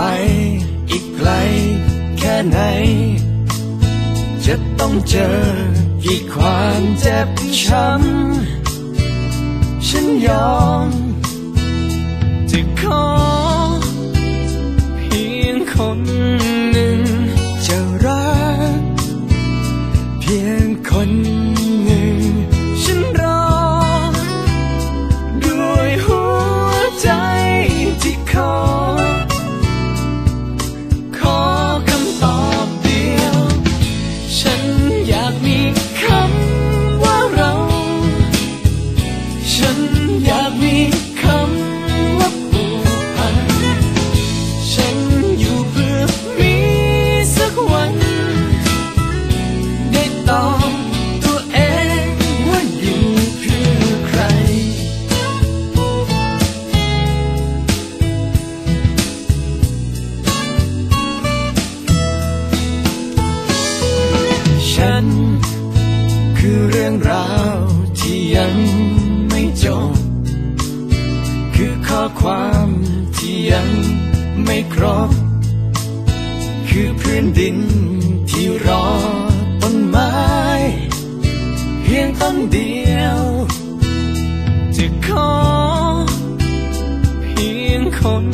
ไปอีกไกลแค่ไหน จะต้องเจอกี่ความเจ็บช้ำ ฉันยอมจะขอเพียงคนหนึ่งจะรัก เพียงคน อยากมีคำว่าผูกพัน ฉันอยู่เพื่อมีสักวัน ได้ตอบตัวเองว่าอยู่เพื่อใคร ฉันคือเรื่องราวที่ยังไม่จบ ความที่ยังไม่ครบ คือพื้นดินที่รอต้นไม้เพียงต้นเดียว จะขอเพียงคน